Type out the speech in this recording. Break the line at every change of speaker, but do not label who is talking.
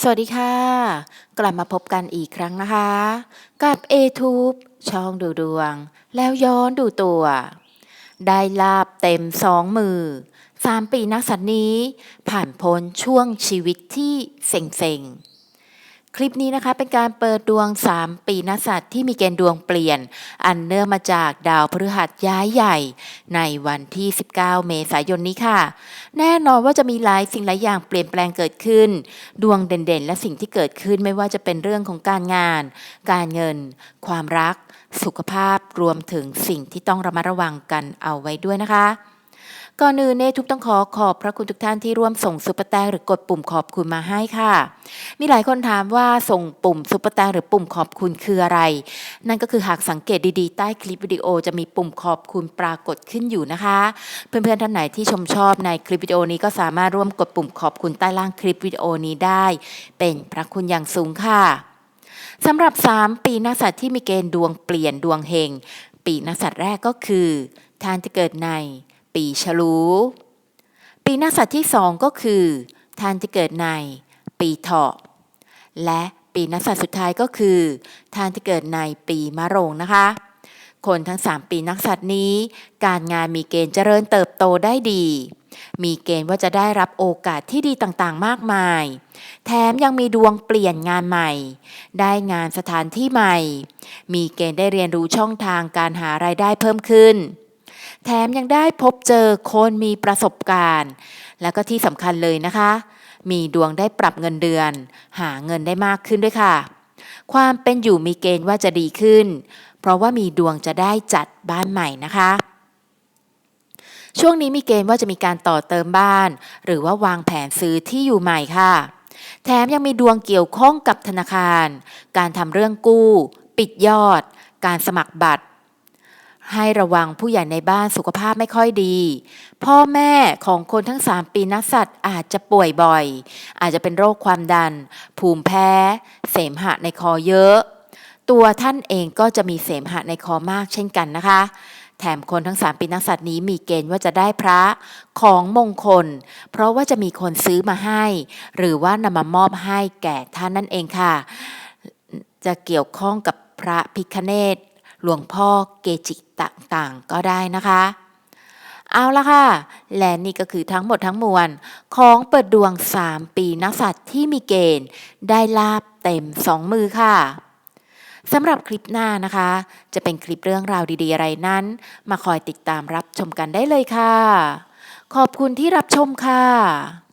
สวัสดีค่ะ กลับมาพบกันอีกครั้งนะคะ กับ a t u b e ช่องดูดวง แล้วย้อนดูตัว ได้ลาบเต็มสองมือสามปีนักสัตว์นี้ ผ่านพ้นช่วงชีวิตที่เซ็งๆ คลิปนี้นะคะเป็นการเปิดดวง 3 ปีนักสัตว์ที่มีเกณฑ์ดวงเปลี่ยน อันเนื่องมาจากดาวพฤหัสย้ายใหญ่ ในวันที่ 19 เมษายนนี้ค่ะ แน่นอนว่าจะมีหลายสิ่งหลายอย่างเปลี่ยนแปลงเกิดขึ้น ดวงเด่นๆ และสิ่งที่เกิดขึ้นไม่ว่าจะเป็นเรื่องของการงาน การเงิน ความรัก สุขภาพรวมถึงสิ่งที่ต้องระมัดระวังกันเอาไว้ด้วยนะคะ ก่อนอื่นเนทุกต้องขอขอบพระคุณทุกท่านที่ร่วมส่งซุปเปอร์แตงหรือกดปุ่มขอบคุณมาให้ค่ะ มีหลายคนถามว่าส่งปุ่มซุปเปอร์แตงหรือปุ่มขอบคุณคืออะไร นั่นก็คือหากสังเกตดีๆ ใต้คลิปวิดีโอจะมีปุ่มขอบคุณปรากฏขึ้นอยู่นะคะ เพื่อนๆท่านไหนที่ชมชอบในคลิปวิดีโอนี้ก็สามารถร่วมกดปุ่มขอบคุณใต้ล่างคลิปวิดีโอนี้ได้ เป็นพระคุณอย่างสูงค่ะสำหรับ 3 ปีนักสัตว์ที่มีเกณฑ์ดวงเปลี่ยนดวงเฮงปีนักสัตว์แรกก็คือท่านที่เกิดใน ปีฉลูปีนักสัตว์ที่สองก็คือ ท่านที่เกิดในปีเถาะ และปีนักสัตว์สุดท้ายก็คือ ท่านที่เกิดในปีมะโรงนะคะ คนทั้ง 3 ปีนักสัตว์นี้ การงานมีเกณฑ์เจริญเติบโตได้ดี มีเกณฑ์ว่าจะได้รับโอกาสที่ดีต่างๆ มากมาย แถมยังมีดวงเปลี่ยนงานใหม่ ได้งานสถานที่ใหม่ มีเกณฑ์ได้เรียนรู้ช่องทางการหารายได้เพิ่มขึ้น แถมยังได้พบเจอคนมีประสบการณ์ แล้วก็ที่สำคัญเลยนะคะ มีดวงได้ปรับเงินเดือน หาเงินได้มากขึ้นด้วยค่ะ ความเป็นอยู่มีเกณฑ์ว่าจะดีขึ้น เพราะว่ามีดวงจะได้จัดบ้านใหม่นะคะ ช่วงนี้มีเกณฑ์ว่าจะมีการต่อเติมบ้าน หรือว่าวางแผนซื้อที่อยู่ใหม่ค่ะ แถมยังมีดวงเกี่ยวข้องกับธนาคาร การทำเรื่องกู้ ปิดยอด การสมัครบัตร ให้ระวังผู้ใหญ่ในบ้านสุขภาพไม่ค่อยดี พ่อแม่ของคนทั้ง 3 ปีนักสัตว์อาจจะป่วยบ่อย อาจจะเป็นโรคความดัน ภูมิแพ้ เสมหะในคอเยอะ ตัวท่านเองก็จะมีเสมหะในคอมากเช่นกันนะคะ แถมคนทั้ง 3 ปีนักสัตว์นี้มีเกณฑ์ว่าจะได้พระของมงคล เพราะว่าจะมีคนซื้อมาให้ หรือว่านำมามอบให้แก่ท่านนั่นเองค่ะ จะเกี่ยวข้องกับพระพิคเนต หลวงพ่อเกจิต่างๆ ก็ได้นะคะ เอาละค่ะ และนี่ก็คือทั้งหมดทั้งมวล ของเปิดดวง 3 ปีนักสัตว์ที่มีเกณฑ์ ได้ลาบเต็ม 2 มือค่ะสำหรับคลิปหน้านะคะ จะเป็นคลิปเรื่องราวดีๆ อะไรนั้น มาคอยติดตามรับชมกันได้เลยค่ะ ขอบคุณที่รับชมค่ะ